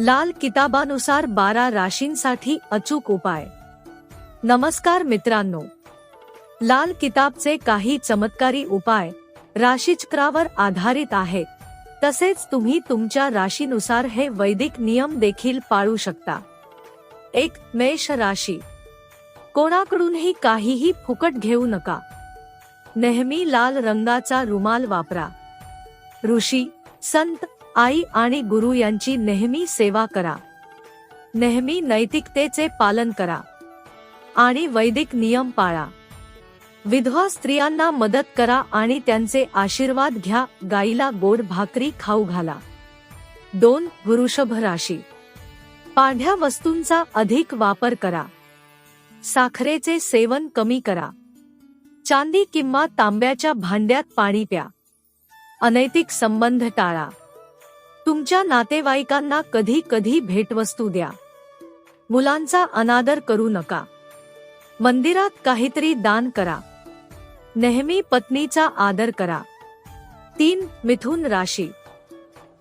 लाल किताबानुसार बारा राशींसाठी अचूक उपाय. नमस्कार मित्रांनो. लाल किताबचे काही चमत्कारी उपाय राशीचक्रावर आधारित आहेत. तसेच तुम्ही तुमच्या राशीनुसार हे वैदिक नियम देखील पाळू शकता. एक मेष राशी. कोणाकडूनही काहीही फुकट घेऊ नका. नेहमी लाल रंगाचा रुमाल वापरा. ऋषी संत आई आणि गुरु यांची नेहमी सेवा करा. नेहमी नैतिकतेचे पालन करा. आणि वैदिक नियम पाळा. विधवा स्त्रियांना मदत करा आणि त्यांचे आशीर्वाद घ्या गाईला गोड भाकरी खाऊ घाला. दोन वृषभ राशी. पांढ्या वस्तूंचा अधिक वापर करा. साखरेचे सेवन कमी करा. चांदी किंवा तांब्याच्या भांड्यात पाणी प्या. अनैतिक संबंध टाळा. तुमच्या नातेवाईकांना कधी कधी भेटवस्तू द्या. मुलांचा अनादर करू नका. मंदिरात काहीतरी दान करा. नेहमी पत्नीचा आदर करा. तीन मिथुन राशी.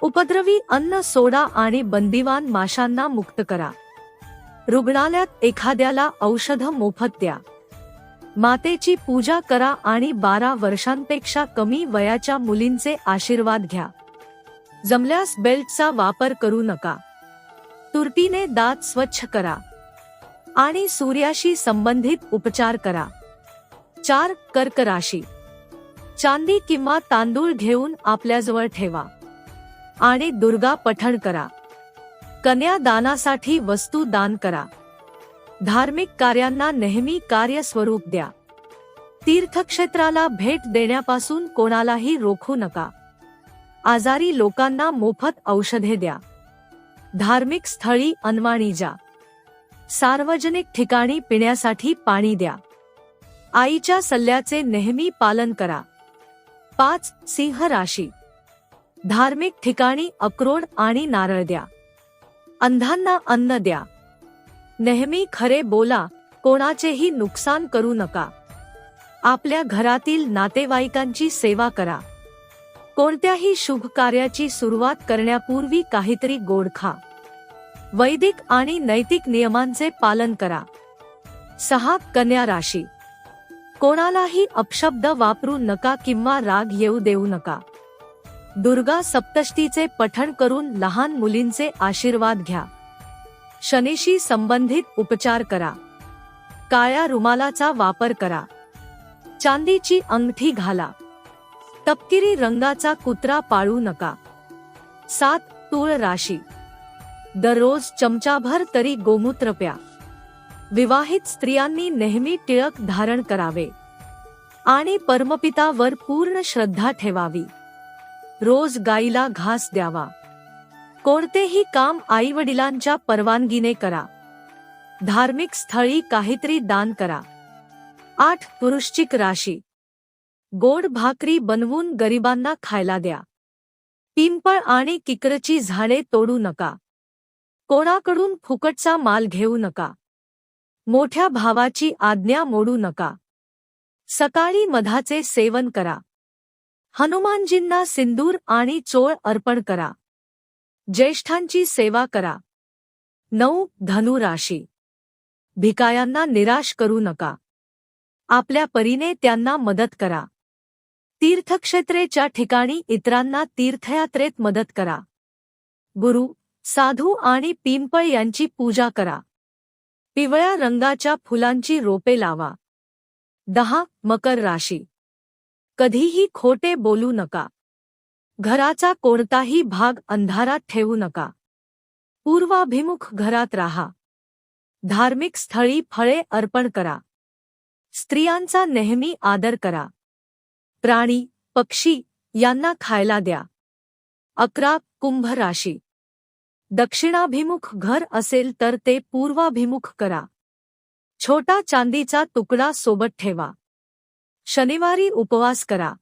उपद्रवी अन्न सोडा आणि बंदिवान माशांना मुक्त करा. रुग्णालयात एखाद्याला औषध मोफत द्या. मातेची पूजा करा आणि बारा वर्षांपेक्षा कमी वयाच्या मुलींचे आशीर्वाद घ्या. जमल्यास बेल्टचा वापर करू नका. तुरटीने दात स्वच्छ करा. आणि सूर्याशी संबंधित उपचार करा. चार कर्क राशी. चांदी किंवा तांदूळ घेऊन आपल्याजवळ ठेवा. आणि दुर्गा पठण करा. कन्या दानासाठी वस्तू दान करा. धार्मिक कार्यांना नेहमी कार्यस्वरूप द्या. तीर्थक्षेत्राला भेट देण्यापासून कोणालाही रोखू नका. आजारी लोकांना मोफत औषधे द्या. धार्मिक स्थळी अनवाणी जा. सार्वजनिक ठिकाणी पिण्यासाठी पाणी द्या. आईच्या सल्ल्याचे नेहमी पालन करा. पाच सिंह राशी. धार्मिक ठिकाणी अक्रोड आणि नारळ द्या. अंधांना अन्न द्या. नेहमी खरे बोला कोणाचेही नुकसान करू नका. आपल्या घरातील नातेवाईकांची सेवा करा. कोणत्याही शुभ कार्याची सुरुवात करण्यापूर्वी काहीतरी गोड खा. वैदिक आणि नैतिक नियमांचे पालन करा. सहा कन्या राशी. कोणालाही अपशब्द वापरू नका किंवा राग येऊ देऊ नका. दुर्गा सप्तष्टीचे पठण करून लहान मुलींचे आशीर्वाद घ्या. शनीशी संबंधित उपचार करा. काळ्या रुमालाचा वापर करा. चांदीची अंगठी घाला. तपकिरी रंगाचा कुत्रा पाळू नका. सात तुळ राशी. दररोज चमचाभर तरी गोमूत्र प्या. विवाहित स्त्रियांनी नेहमी टिळक धारण करावे. आणि परमपितावर पूर्ण श्रद्धा ठेवावी. रोज गाईला घास द्यावा. कोणतेही काम आईवडिलांच्या परवानगीने करा. धार्मिक स्थळी काहीतरी दान करा. आठ वृश्चिक राशी. गोड भाकरी बनवून गरिबांना खायला द्या. पिंपळ आणि किकरची झाडे तोडू नका. कोणाकडून फुकटचा माल घेऊ नका. मोठ्या भावाची आज्ञा मोडू नका. सकाळी मधाचे सेवन करा. हनुमानजींना सिंदूर आणि चोळ अर्पण करा. ज्येष्ठांची सेवा करा. नऊ धनुराशी. भिकायांना निराश करू नका. आपल्या परीने त्यांना मदत करा. तीर्थक्षेत्रेच्या ठिकाणी इतरांना तीर्थयात्रेत मदत करा. गुरु साधू आणि पिंपळ यांची पूजा करा. पिवळ्या रंगाच्या फुलांची रोपे लावा. दहा मकर राशी. कधीही खोटे बोलू नका. घराचा कोणताही भाग अंधारात ठेवू नका. पूर्वाभिमुख घरात राहा. धार्मिक स्थळी फळे अर्पण करा. स्त्रियांचा नेहमी आदर करा. प्राणी पक्षी यांना खायला द्या. अकरा कुंभ राशी. दक्षिणाभिमुख घर असेल तर ते पूर्वाभिमुख करा. छोटा चांदीचा तुकडा सोबत ठेवा. शनिवारी उपवास करा.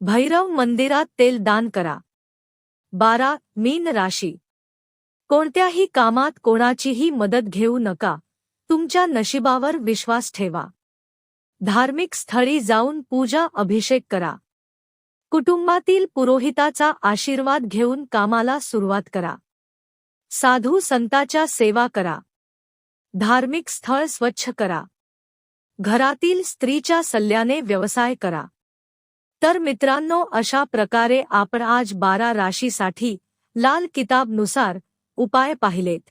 भैरव मंदिरात तेल दान करा. बारा मीन राशी. कोणत्याही कामात कोणाचीही मदत घेऊ नका. तुमच्या नशिबावर विश्वास ठेवा. धार्मिक स्थळी जाऊन पूजा अभिषेक करा. कुटुंबातील पुरोहिताचा आशीर्वाद घेऊन कामाला सुरुवात करा. साधू संताच्या सेवा करा. धार्मिक स्थळ स्वच्छ करा. घरातील स्त्रीच्या सल्ल्याने व्यवसाय करा. तर मित्रांनो अशा प्रकारे आपण आज बारा राशीसाठी लाल किताबनुसार उपाय पाहिलेत.